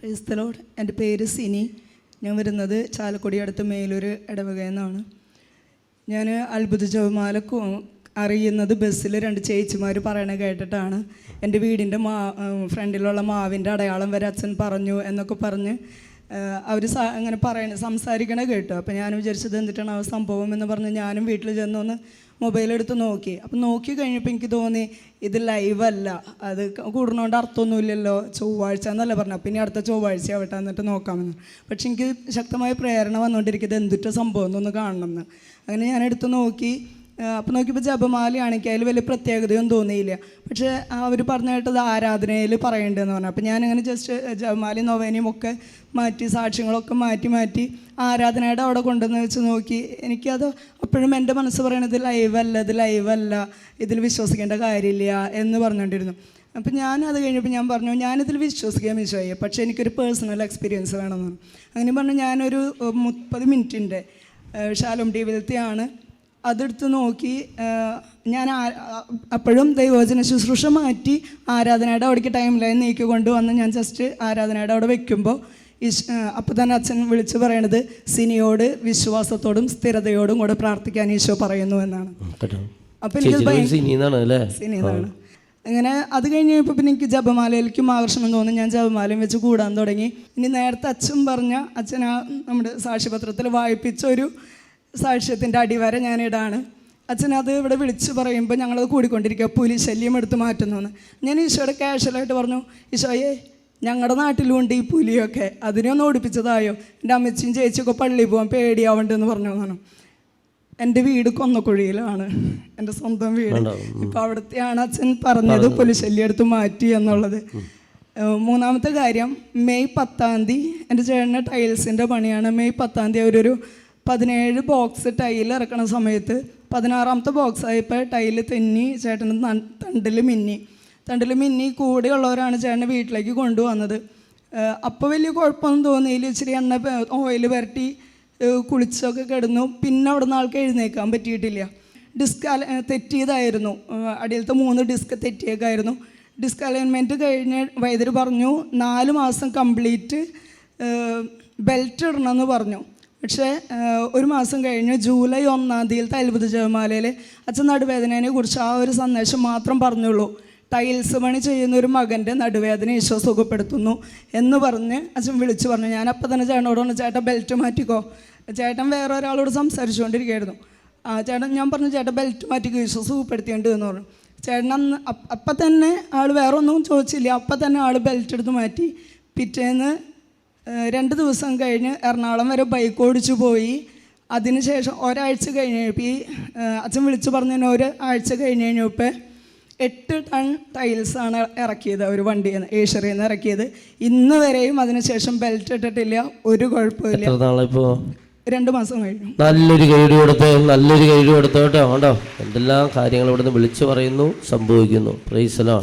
ക്രൈസ്തലോട് എന്റെ പേര് സിനി. ഞാൻ വരുന്നത് ചാലക്കുടി അടുത്ത് മേലൂർ ഇടവകയിൽ നിന്നാണ് ഞാൻ അത്ഭുത ജപമാല അറിയുന്നത് ബസ്സിൽ രണ്ട് ചേച്ചിമാർ പറയണ കേട്ടിട്ടാണ്. എന്റെ വീടിന്റെ മാ ഫ്രണ്ടിലുള്ള മാവിന്റെ അടയാളം വരെ അച്ഛൻ പറഞ്ഞു എന്നൊക്കെ പറഞ്ഞ് അവർ അങ്ങനെ പറയണ സംസാരിക്കണ കേട്ടു. അപ്പോൾ ഞാൻ വിചാരിച്ചത് എന്തിട്ടാണ് ആ സംഭവം എന്ന് പറഞ്ഞ് ഞാനും വീട്ടിൽ ചെന്നൊന്ന് മൊബൈൽ എടുത്ത് നോക്കി. അപ്പം നോക്കി കഴിഞ്ഞപ്പോൾ എനിക്ക് തോന്നി ഇത് ലൈവല്ല അത് കൂടുന്നതുകൊണ്ട് അർത്ഥമൊന്നുമില്ലല്ലോ ചൊവ്വാഴ്ച എന്നല്ല പറഞ്ഞു. അപ്പം ഇനി അടുത്ത ചൊവ്വാഴ്ച ആവട്ടെ എന്നിട്ട് നോക്കാമെന്ന്. പക്ഷെ എനിക്ക് ശക്തമായ പ്രേരണ വന്നുകൊണ്ടിരിക്കുന്നത് എന്തുറ്റ സംഭവം എന്നൊന്ന് കാണണം എന്ന് അങ്ങനെ ഞാൻ എടുത്ത് നോക്കി. അപ്പം നോക്കിയപ്പോൾ ജപമാലയാണെങ്കിൽ അതിൽ വലിയ പ്രത്യേകതയൊന്നും തോന്നിയില്ല. പക്ഷേ അവർ പറഞ്ഞു കേട്ടത് ആരാധനയിൽ പറയേണ്ടതെന്ന് പറഞ്ഞു. അപ്പം ഞാനങ്ങനെ ജസ്റ്റ് ജപമാലയും നൊവേനയും ഒക്കെ മാറ്റി സാക്ഷ്യങ്ങളൊക്കെ മാറ്റി മാറ്റി ആരാധനയുടെ അവിടെ കൊണ്ടുവന്ന് വെച്ച് നോക്കി. എനിക്കത് അപ്പോഴും എന്റെ മനസ്സ് പറയണത് ലൈവല്ല ഇത് ലൈവല്ല ഇതിൽ വിശ്വസിക്കേണ്ട കാര്യമില്ല എന്ന് പറഞ്ഞുകൊണ്ടിരുന്നു അപ്പം ഞാൻ അത് കഴിഞ്ഞപ്പോൾ ഞാൻ പറഞ്ഞു ഞാനിതിൽ വിശ്വസിക്കാൻ വിശ്വസിക്കുക പക്ഷേ എനിക്കൊരു പേഴ്സണൽ എക്സ്പീരിയൻസ് വേണമെന്ന് അങ്ങനെ പറഞ്ഞു ഞാനൊരു മുപ്പത് മിനിറ്റിന്റെ ഷാലോം ടി വിയിലത്തെയാണ്. അതെടുത്ത് നോക്കി ഞാൻ അപ്പോഴും ദൈവവചന ശുശ്രൂഷ മാറ്റി ആരാധനയുടെ അവിടേക്ക് ടൈം ലൈൻ നീക്കി കൊണ്ടുവന്ന് ഞാൻ ജസ്റ്റ് ആരാധനയുടെ അവിടെ വെക്കുമ്പോൾ ഈശ് അപ്പോൾ തന്നെ അച്ഛൻ വിളിച്ച് പറയണത് സിനിയോട് വിശ്വാസത്തോടും സ്ഥിരതയോടും കൂടെ പ്രാർത്ഥിക്കാൻ ഈശോ പറയുന്നു എന്നാണ്. അപ്പോൾ എനിക്ക് സിനിന്നാണ് അങ്ങനെ അത് കഴിഞ്ഞ് കഴിഞ്ഞപ്പോൾ പിന്നെ എനിക്ക് ജപമാലയിലേക്കും ആകർഷണം തോന്നി. ഞാൻ ജപമാലയും വെച്ച് കൂടാൻ തുടങ്ങി. ഇനി നേരത്തെ അച്ഛൻ പറഞ്ഞ അച്ഛൻ ആ നമ്മുടെ സാക്ഷിപത്രത്തിൽ വായിപ്പിച്ച ഒരു സാക്ഷ്യത്തിന്റെ അടിവര ഞാനിടാണ്. അച്ഛൻ അത് ഇവിടെ വിളിച്ച് പറയുമ്പോൾ ഞങ്ങളത് കൂടിക്കൊണ്ടിരിക്കുക പുലി ശല്യം എടുത്ത് മാറ്റുന്നു ഞാൻ ഈശോയുടെ കാഷ്വലായിട്ട് പറഞ്ഞു ഈശോയെ ഞങ്ങളുടെ നാട്ടിലും ഉണ്ട് ഈ പുലിയൊക്കെ. അതിനെ ഒന്ന് ഓടിപ്പിച്ചതായോ? എന്റെ അമ്മച്ചിയും ചേച്ചിയൊക്കെ പള്ളിയിൽ പോകാൻ പേടിയാവണ്ടെന്ന് പറഞ്ഞു തന്നു എന്റെ വീട് കൊന്നക്കുഴിയിലാണ്. എന്റെ സ്വന്തം വീട്. ഇപ്പോൾ അവിടുത്തെയാണ് അച്ഛൻ പറഞ്ഞത് പുലിശല്യം എടുത്ത് മാറ്റി എന്നുള്ളത്. മൂന്നാമത്തെ കാര്യം മെയ് പത്താം തീയതി എന്റെ ചേട്ടന്റെ ടൈൽസിന്റെ പണിയാണ്. മെയ് പത്താം തീയതി അവരൊരു പതിനേഴ് ബോക്സ് ടൈൽ ഇറക്കണ സമയത്ത് പതിനാറാമത്തെ ബോക്സ് ആയപ്പോൾ ടൈൽ തെന്നി ചേട്ടന് തണ്ടിൽ മിന്നി. തണ്ടിൽ മിന്നി കൂടെയുള്ളവരാണ് ചേട്ടനെ വീട്ടിലേക്ക് കൊണ്ടുവന്നത്. അപ്പോൾ വലിയ കുഴപ്പമൊന്നും തോന്നിയില്ല. ഇച്ചിരി എണ്ണ ഓയിൽ പുരട്ടി കുളിച്ചൊക്കെ കിടന്നു. പിന്നെ അവിടെ നിന്ന് ആൾക്ക് എഴുന്നേക്കാൻ പറ്റിയിട്ടില്ല. ഡിസ്ക് തെറ്റിയതായിരുന്നു. അടിയിലത്തെ മൂന്ന് ഡിസ്ക് തെറ്റിയേക്കായിരുന്നു. ഡിസ്ക് അലൈൻമെന്റ് കഴിഞ്ഞ് വൈദ്യർ പറഞ്ഞു നാല് മാസം കംപ്ലീറ്റ് ബെൽറ്റ് ഇടണമെന്ന് പറഞ്ഞു. പക്ഷേ ഒരു മാസം കഴിഞ്ഞ് ജൂലൈ ഒന്നാം തീയതിയിലത്തെ അത്ഭുത ജപമാലയിൽ അച്ഛൻ നടുവേദനയെ കുറിച്ച് ആ ഒരു സന്ദേശം മാത്രം പറഞ്ഞുള്ളൂ. ടൈൽസ് പണി ചെയ്യുന്ന ഒരു മകന്റെ നടുവേദന ഈശോ സുഖപ്പെടുത്തുന്നു എന്ന് പറഞ്ഞ് അച്ഛൻ വിളിച്ചു പറഞ്ഞു. ഞാൻ അപ്പം തന്നെ ചേട്ടനോട് പറഞ്ഞു ചേട്ടൻ ബെൽറ്റ് മാറ്റിക്കോ. ചേട്ടൻ വേറെ ഒരാളോട് സംസാരിച്ചുകൊണ്ടിരിക്കുകയായിരുന്നു. ആ ചേട്ടൻ ഞാൻ പറഞ്ഞു ചേട്ടൻ ബെൽറ്റ് മാറ്റിക്കോ ഈശോ സുഖപ്പെടുത്തിയുണ്ട് എന്ന് പറഞ്ഞു. ചേട്ടൻ അന്ന് അപ്പ- തന്നെ ആൾ വേറെ ഒന്നും ചോദിച്ചില്ല. അപ്പം തന്നെ ആൾ ബെൽറ്റ് എടുത്ത് മാറ്റി. പിറ്റേന്ന് രണ്ട് ദിവസം കഴിഞ്ഞ് എറണാകുളം വരെ ബൈക്ക് ഓടിച്ചു പോയി. അതിനുശേഷം ഒരാഴ്ച കഴിഞ്ഞ് കഴിഞ്ഞപ്പോൾ ഈ അച്ഛൻ വിളിച്ചു പറഞ്ഞതിന് ഒരു ആഴ്ച കഴിഞ്ഞ് കഴിഞ്ഞപ്പോൾ എട്ട് ടൺ ടൈൽസാണ് ഇറക്കിയത് ഒരു വണ്ടിയിൽ നിന്ന് ഏഷ്യറിയിൽ നിന്ന് ഇറക്കിയത്. ഇന്ന് വരെയും അതിനുശേഷം ബെൽറ്റ് ഇട്ടിട്ടില്ല ഒരു കുഴപ്പമില്ല. രണ്ട് മാസം കഴിഞ്ഞു. നല്ലൊരു കൈഡ് കൊടുത്ത് നല്ലൊരു കൈഡ് കൊടുത്തോട്ടോ കേട്ടോ എന്തെല്ലാം കാര്യങ്ങൾ ഇവിടുന്ന് വിളിച്ചു പറയുന്നു സംഭവിക്കുന്നു. പ്രൈസലോ